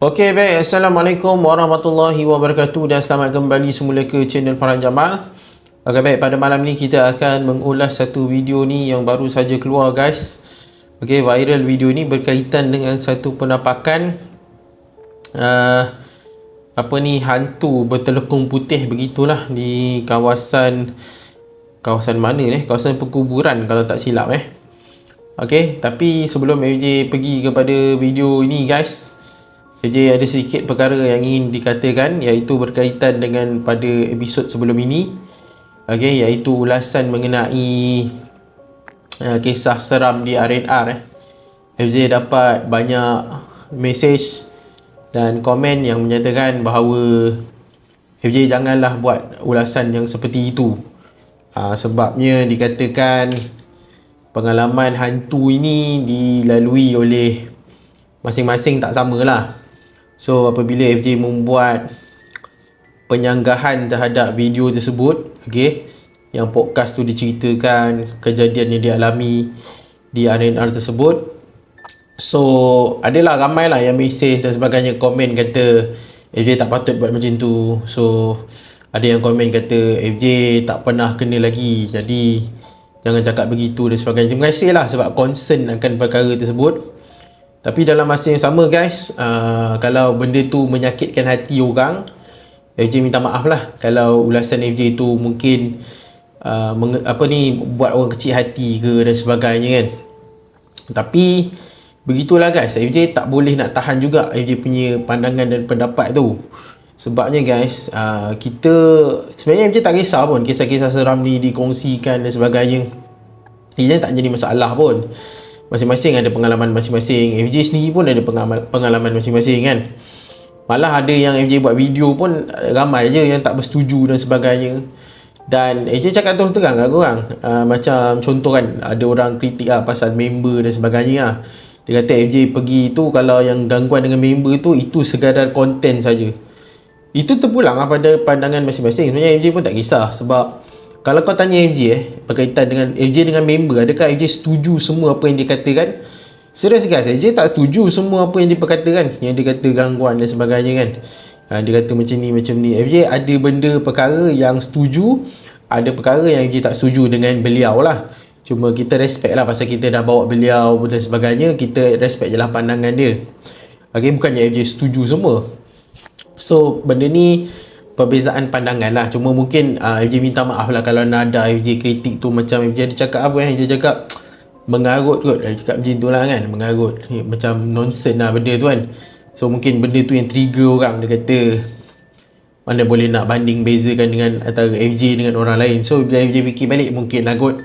Okey baik, Assalamualaikum warahmatullahi wabarakatuh dan selamat kembali semula ke channel Farhan Jamal. Okey baik, pada malam ni kita akan mengulas satu video ni yang baru saja keluar guys. Okey, viral video ni berkaitan dengan satu penampakan uh, Apa ni, hantu bertelekung putih begitulah di kawasan Kawasan mana ni? Kawasan perkuburan kalau tak silap eh? Okey, tapi sebelum MJ pergi kepada video ini guys jadi ada sedikit perkara yang ingin dikatakan iaitu berkaitan dengan pada episod sebelum ini. Okey, iaitu ulasan mengenai uh, kisah seram di R&R eh. FJ dapat banyak mesej dan komen yang menyatakan bahawa FJ janganlah buat ulasan yang seperti itu. Uh, sebabnya dikatakan pengalaman hantu ini dilalui oleh masing-masing tak samalah. So apabila FJ membuat penyanggahan terhadap video tersebut, okay, yang podcast tu diceritakan kejadian yang dialami di RNR tersebut. So adalah ramai lah yang mesej dan sebagainya komen kata FJ tak patut buat macam tu. So ada yang komen kata FJ tak pernah kena lagi jadi jangan cakap begitu dan sebagainya. Terima kasih lah sebab concern akan perkara tersebut. Tapi dalam masa yang sama guys, uh, kalau benda tu menyakitkan hati orang, FJ minta maaf lah kalau ulasan FJ tu mungkin uh, menge- apa ni buat orang kecil hati ke dan sebagainya kan. Tapi begitulah guys, FJ tak boleh nak tahan juga FJ punya pandangan dan pendapat tu. Sebabnya guys, uh, kita sebenarnya FJ tak kisah pun kisah-kisah seram ni dikongsikan dan sebagainya. Ia tak jadi masalah pun masing-masing ada pengalaman masing-masing. FJ sendiri pun ada pengalaman masing-masing kan? Malah ada yang FJ buat video pun eh, ramai je yang tak bersetuju dan sebagainya. Dan FJ cakap terus terang kat korang. Uh, macam contoh kan ada orang kritik lah pasal member dan sebagainya lah. Dia kata FJ pergi tu kalau yang gangguan dengan member tu itu sekadar konten saja. Itu terpulang lah pada pandangan masing-masing. Sebenarnya FJ pun tak kisah sebab kalau kau tanya FJ eh berkaitan dengan FJ dengan member. Adakah FJ setuju semua apa yang dikatakan? Serius guys FJ tak setuju semua apa yang diperkatakan. Yang dikata gangguan dan sebagainya kan. Ha, dia kata macam ni macam ni. FJ ada benda perkara yang setuju ada perkara yang FJ tak setuju dengan beliau lah. Cuma kita respect lah pasal kita dah bawa beliau dan sebagainya. Kita respect je lah pandangan dia. Ok bukannya FJ setuju semua. So benda ni perbezaan pandangan lah. Cuma mungkin uh, FJ minta maaf lah kalau nada FJ kritik tu macam FJ ada cakap apa eh? FJ cakap mengarut kot. Dia cakap macam tu lah kan mengarut. Macam nonsense lah benda tu kan. So mungkin benda tu yang trigger orang dia kata mana boleh nak banding bezakan dengan antara FJ dengan orang lain. So bila FJ fikir balik mungkin lah kot.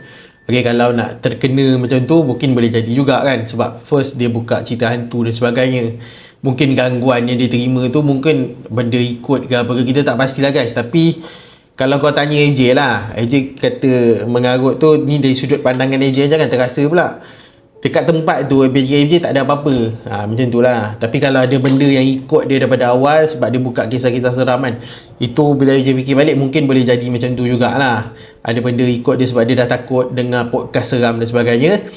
Okay, kalau nak terkena macam tu mungkin boleh jadi juga kan. Sebab first dia buka cerita hantu dan sebagainya mungkin gangguan yang dia terima tu mungkin benda ikut ke apa ke kita tak pastilah guys. Tapi kalau kau tanya AJ lah AJ kata mengarut tu ni dari sudut pandangan AJ jangan terasa pula. Dekat tempat tu AJ, AJ tak ada apa-apa. Ha, macam tu lah. Tapi kalau ada benda yang ikut dia daripada awal sebab dia buka kisah-kisah seram kan itu bila AJ fikir balik mungkin boleh jadi macam tu jugalah. Ada benda ikut dia sebab dia dah takut dengar podcast seram dan sebagainya.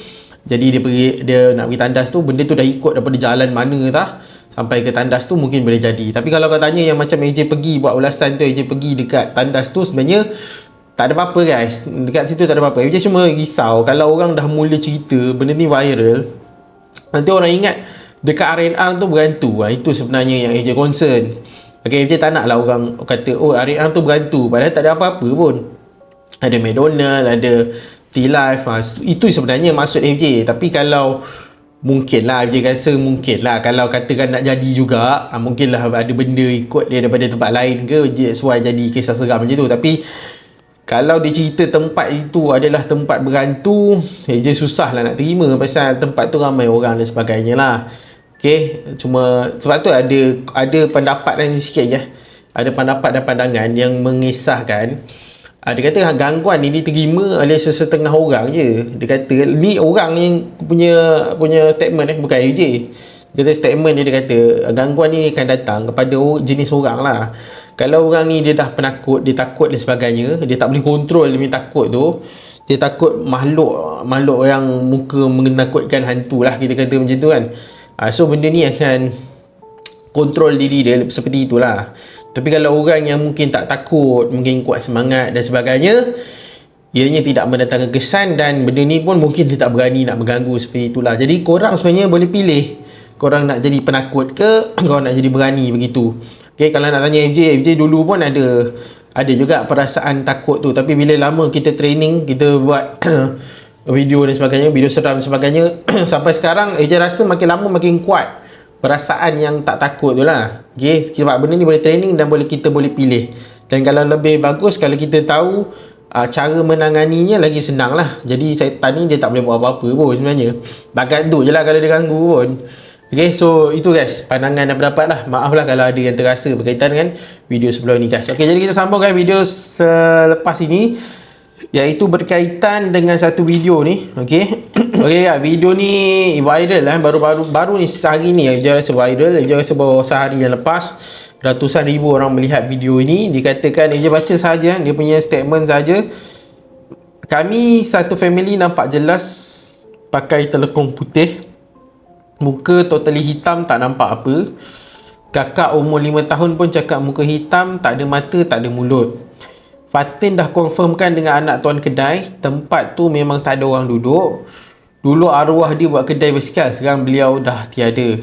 Jadi dia pergi dia nak pergi tandas tu benda tu dah ikut daripada jalan mana tah sampai ke tandas tu mungkin boleh jadi. Tapi kalau kau tanya yang macam AJ pergi buat ulasan tu AJ pergi dekat tandas tu sebenarnya tak ada apa-apa guys. Dekat situ tak ada apa-apa. AJ cuma risau kalau orang dah mula cerita benda ni viral nanti orang ingat dekat RNR tu berhantu ha, itu sebenarnya yang AJ concern. Ok AJ tak nak lah orang kata oh RNR tu berhantu padahal tak ada apa-apa pun. Ada McDonald ada T-Life ha, itu sebenarnya maksud AJ tapi kalau Mungkin lah Dia rasa mungkin lah. Kalau katakan nak jadi juga ha, Mungkin lah ada benda ikut dia daripada tempat lain ke That's why jadi kisah seram macam tu. Tapi Kalau dia cerita tempat itu adalah tempat berhantu eh, Dia susah lah nak terima. Pasal tempat tu ramai orang dan sebagainya lah. Okay Cuma Sebab tu ada Ada pendapat lain sikit je. Ada pendapat dan pandangan Yang mengisahkan Ha, dia kata gangguan ni diterima oleh sesetengah orang je. Dia kata ni orang yang punya punya statement eh bukan AJ. Dia kata statement dia, dia kata gangguan ni akan datang kepada jenis orang lah. Kalau orang ni dia dah penakut, dia takut dan sebagainya, dia tak boleh kontrol dia takut tu. Dia takut makhluk makhluk yang muka menakutkan hantu lah kita kata macam tu kan. Ha, so benda ni akan kontrol diri dia seperti itulah tapi kalau orang yang mungkin tak takut mungkin kuat semangat dan sebagainya ianya tidak mendatangkan kesan dan benda ni pun mungkin dia tak berani nak mengganggu seperti itulah. Jadi korang sebenarnya boleh pilih korang nak jadi penakut ke korang nak jadi berani begitu. Okay, kalau nak tanya FJ, FJ dulu pun ada ada juga perasaan takut tu. Tapi bila lama kita training kita buat video dan sebagainya video seram dan sebagainya sampai sekarang FJ rasa makin lama makin kuat perasaan yang tak takut tu lah okay, sebab benda ni boleh training dan boleh kita boleh pilih dan kalau lebih bagus kalau kita tahu uh, cara menanganinya lagi senang lah jadi syaitan ni dia tak boleh buat apa-apa pun sebenarnya bakat tu je lah kalau dia ganggu pun Okay, so itu guys, pandangan dan pendapat lah. Maaf lah kalau ada yang terasa berkaitan dengan video sebelum ni guys. Okay, jadi kita sambungkan video selepas ini. Iaitu berkaitan dengan satu video ni. Okay. Okay, ya, video ni viral lah. Baru-baru baru ni sehari ni. Dia rasa viral. Dia rasa baru sehari yang lepas. Ratusan ribu orang melihat video ini. Dikatakan, dia baca saja. Dia punya statement saja. Kami satu family nampak jelas pakai telekong putih Muka totally hitam tak nampak apa Kakak umur 5 tahun pun cakap muka hitam Tak ada mata, tak ada mulut Fatin dah confirmkan dengan anak tuan kedai Tempat tu memang tak ada orang duduk Dulu arwah dia buat kedai basikal Sekarang beliau dah tiada.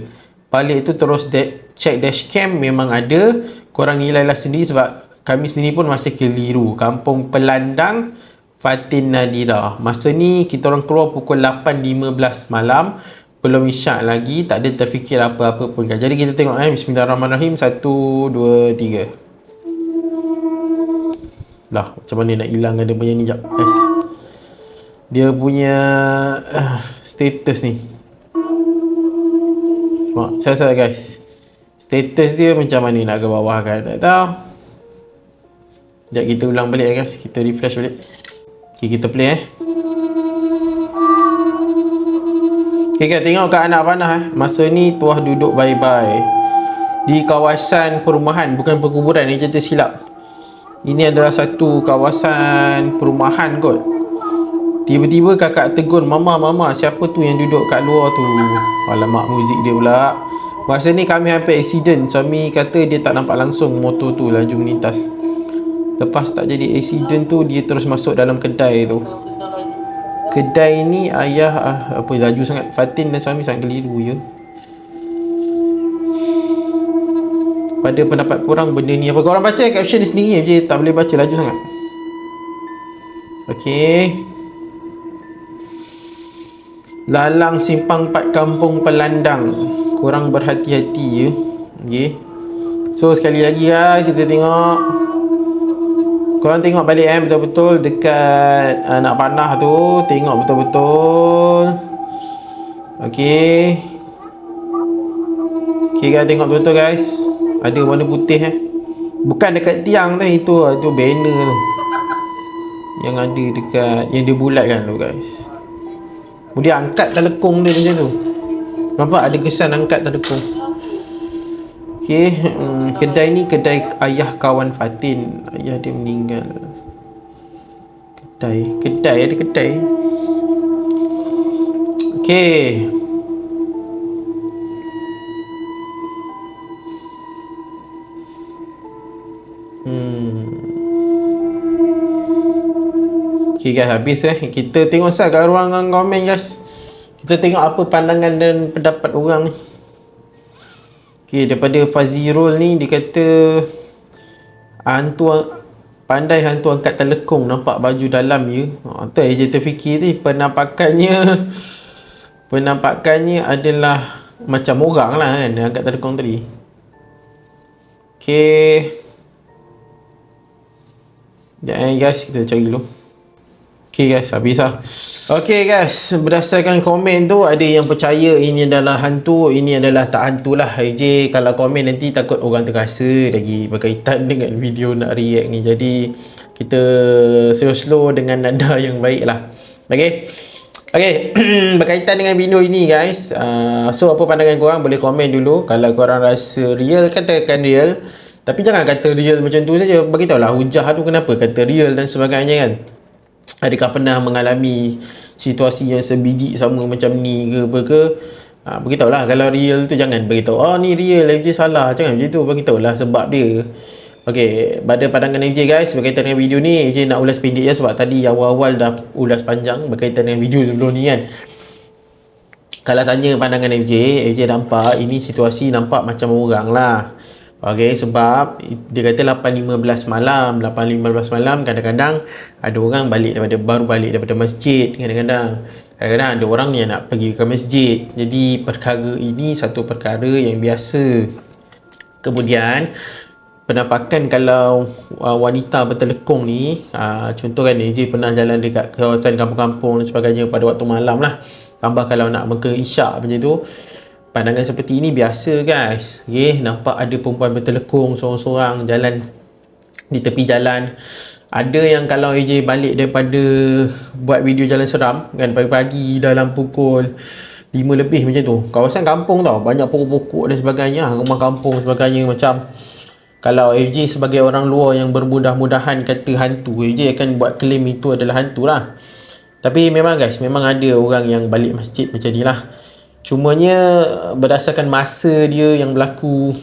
Balik tu terus de- check dashcam memang ada. Korang nilailah sendiri sebab Kami sendiri pun masih keliru. Kampung Pelandang Fatin Nadira. Masa ni kita orang keluar pukul 8.15 malam. Belum isyak lagi tak ada terfikir apa-apa pun kan. Jadi kita tengok eh bismillahirrahmanirrahim. Satu dua tiga. Lah macam mana nak hilang dia punya ni jap guys dia punya uh, status ni. Mak, saya salah guys. Status dia macam mana nak ke bawah kan? Tak tahu. Sekejap kita ulang balik guys. Kita refresh balik. Okay, kita play eh. Okay, kita tengok kat anak panah eh. Masa ni tuah duduk bye-bye Di kawasan perumahan Bukan perkuburan. Ni cerita silap. Ini adalah satu kawasan perumahan kot Tiba-tiba kakak tegur Mama, mama siapa tu yang duduk kat luar tu? Alamak muzik dia pula. Masa ni kami hampir accident. Suami kata dia tak nampak langsung motor tu laju melintas. Lepas tak jadi accident tu Dia terus masuk dalam kedai tu. Kedai ni ayah ah, apa laju sangat. Fatin dan suami sangat keliru ya. Pada pendapat korang benda ni apa? Korang baca caption ni sendiri je tak boleh baca laju sangat. Okey. Lalang simpang pat kampung pelandang. Korang berhati-hati ya. Okey. So sekali lagi guys kita tengok. Korang tengok balik eh betul-betul dekat anak panah tu. Tengok betul-betul. Okay Okay guys tengok betul-betul guys. Ada warna putih eh. Bukan dekat tiang tu itu Itu banner tu. Yang ada dekat Yang dia bulat kan tu guys Kemudian angkat telekong dia macam tu Nampak ada kesan angkat telekong Okey, hmm, kedai ni kedai ayah kawan Fatin. Ayah dia meninggal. Kedai, kedai ada kedai. Okey. Okay guys, habis eh. Kita tengok sah kat ruangan komen guys. Kita tengok apa pandangan dan pendapat orang ni. Okay, daripada Fazirul ni dia kata hantu pandai hantu angkat telekong nampak baju dalam ya. Ha, tu je terfikir ni penampakannya penampakannya adalah macam orang lah kan angkat telekong tadi. Okay. Ya guys, kita cari dulu. Okay guys, habis lah. Okay guys, berdasarkan komen tu ada yang percaya ini adalah hantu, ini adalah tak hantu lah. AJ kalau komen nanti takut orang terasa lagi berkaitan dengan video nak react ni. Jadi kita slow-slow dengan nada yang baik lah. Okay. Okay, berkaitan dengan video ini guys. Uh, so apa pandangan korang boleh komen dulu. Kalau korang rasa real, katakan real. Tapi jangan kata real macam tu saja. Beritahu lah hujah tu kenapa kata real dan sebagainya kan. Adakah pernah mengalami situasi yang sebiji sama macam ni ke apa ke? Ha, beritahu lah kalau real tu jangan beritahu oh ni real FJ salah. Jangan macam tu beritahu lah sebab dia. Ok pada pandangan FJ guys berkaitan dengan video ni FJ nak ulas pendek je sebab tadi awal-awal dah ulas panjang berkaitan dengan video sebelum ni kan. Kalau tanya pandangan FJ FJ nampak ini situasi nampak macam orang lah Okey sebab dia kata 8.15 malam 8.15 malam kadang-kadang ada orang balik daripada baru balik daripada masjid kadang-kadang. Kadang-kadang ada orang yang nak pergi ke masjid. Jadi perkara ini satu perkara yang biasa. Kemudian penampakan kalau uh, wanita bertelekong ni uh, contoh kan AJ pernah jalan dekat kawasan kampung-kampung dan sebagainya pada waktu malam lah. Tambah kalau nak muka isyak macam tu pandangan seperti ini biasa guys. Okay, nampak ada perempuan bertelekung seorang-seorang jalan di tepi jalan. Ada yang kalau AJ balik daripada buat video jalan seram kan pagi-pagi dalam pukul 5 lebih macam tu. Kawasan kampung tau banyak pokok-pokok dan sebagainya rumah kampung sebagainya. Macam kalau AJ sebagai orang luar yang bermudah-mudahan kata hantu AJ akan buat claim itu adalah hantu lah. Tapi memang guys memang ada orang yang balik masjid macam ni lah Cumanya berdasarkan masa dia yang berlaku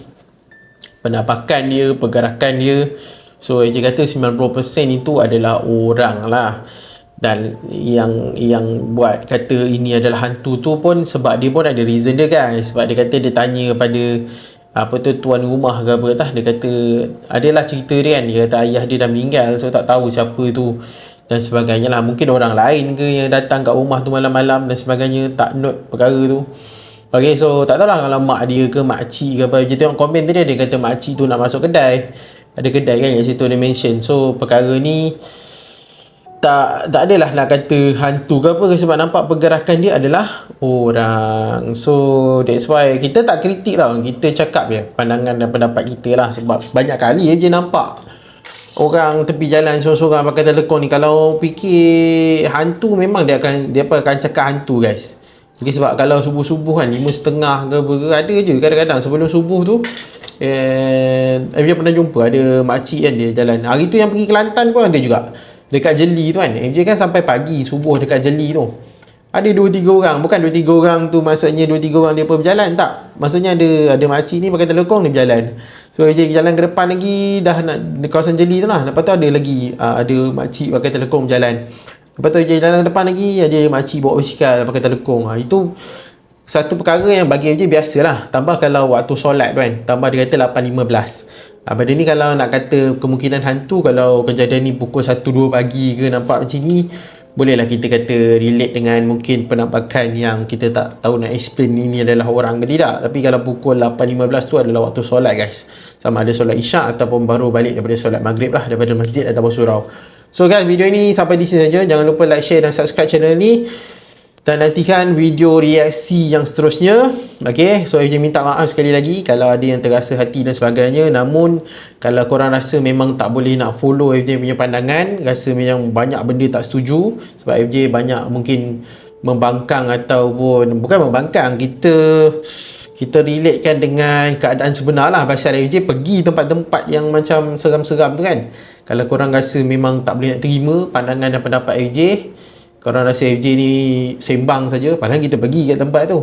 penampakan dia, pergerakan dia so dia kata 90% itu adalah orang lah. Dan yang yang buat kata ini adalah hantu tu pun sebab dia pun ada reason dia guys. Sebab dia kata dia tanya pada apa tu tuan rumah ke apa tah dia kata adalah cerita dia kan. Dia kata ayah dia dah meninggal so tak tahu siapa tu dan sebagainya lah. Mungkin orang lain ke yang datang kat rumah tu malam-malam dan sebagainya tak note perkara tu. Ok so tak tahulah kalau mak dia ke mak cik ke apa. Je tengok komen tadi dia kata mak cik tu nak masuk kedai. Ada kedai kan kat situ dia mention. So perkara ni tak tak adalah nak kata hantu ke apa sebab nampak pergerakan dia adalah orang. So that's why kita tak kritik tau. Kita cakap je pandangan dan pendapat kita lah. Sebab banyak kali dia nampak orang tepi jalan seorang-seorang pakai telekong ni kalau fikir hantu memang dia akan dia apa akan cakap hantu guys. Okay, sebab kalau subuh-subuh kan lima setengah ke apa ada je. Kadang-kadang sebelum subuh tu and MJ pernah jumpa ada makcik kan dia jalan. Hari tu yang pergi Kelantan pun ada juga. Dekat jeli tu kan. MJ kan sampai pagi subuh dekat jeli tu ada dua tiga orang. Bukan dua tiga orang tu maksudnya dua tiga orang dia pun berjalan tak. Maksudnya ada ada makcik ni pakai telekong dia berjalan. So je jalan ke depan lagi dah nak di kawasan jeli tu lah. Lepas tu ada lagi uh, ada makcik pakai telekong berjalan. Lepas tu je jalan ke depan lagi ada makcik bawa basikal pakai telekong ha, itu satu perkara yang bagi je biasalah tambah kalau waktu solat kan tambah dia kata 8.15 ha, pada ni kalau nak kata kemungkinan hantu kalau kejadian ni pukul 1-2 pagi ke nampak macam ni bolehlah kita kata relate dengan mungkin penampakan yang kita tak tahu nak explain ini adalah orang ke tidak. Tapi kalau pukul 8.15 tu adalah waktu solat guys. Sama ada solat isyak ataupun baru balik daripada solat maghrib lah daripada masjid ataupun surau. So guys video ini sampai di sini saja. Jangan lupa like share dan subscribe channel ni dan nantikan video reaksi yang seterusnya. Ok so FJ minta maaf sekali lagi kalau ada yang terasa hati dan sebagainya. Namun kalau korang rasa memang tak boleh nak follow FJ punya pandangan rasa memang banyak benda tak setuju sebab FJ banyak mungkin membangkang ataupun bukan membangkang kita kita relatekan dengan keadaan sebenar lah pasal FJ pergi tempat-tempat yang macam seram-seram tu kan. Kalau korang rasa memang tak boleh nak terima pandangan dan pendapat FJ korang rasa FJ ni sembang saja padahal kita pergi ke tempat tu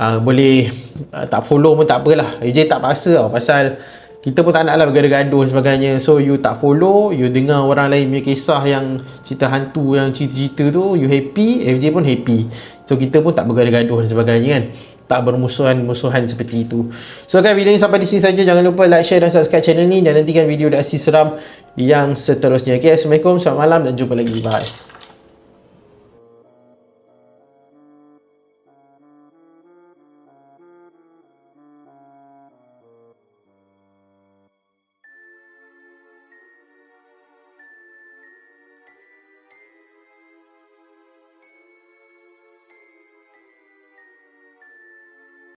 uh, boleh uh, tak follow pun tak apalah. FJ tak paksa tau pasal kita pun tak nak lah bergaduh-gaduh sebagainya. So you tak follow you dengar orang lain punya kisah yang cerita hantu yang cerita-cerita tu you happy FJ pun happy. So kita pun tak bergaduh-gaduh dan sebagainya kan. Tak bermusuhan-musuhan seperti itu. So kan video ni sampai di sini saja. Jangan lupa like, share dan subscribe channel ni dan nantikan video reaksi seram yang seterusnya. Ok Assalamualaikum, selamat malam dan jumpa lagi. Bye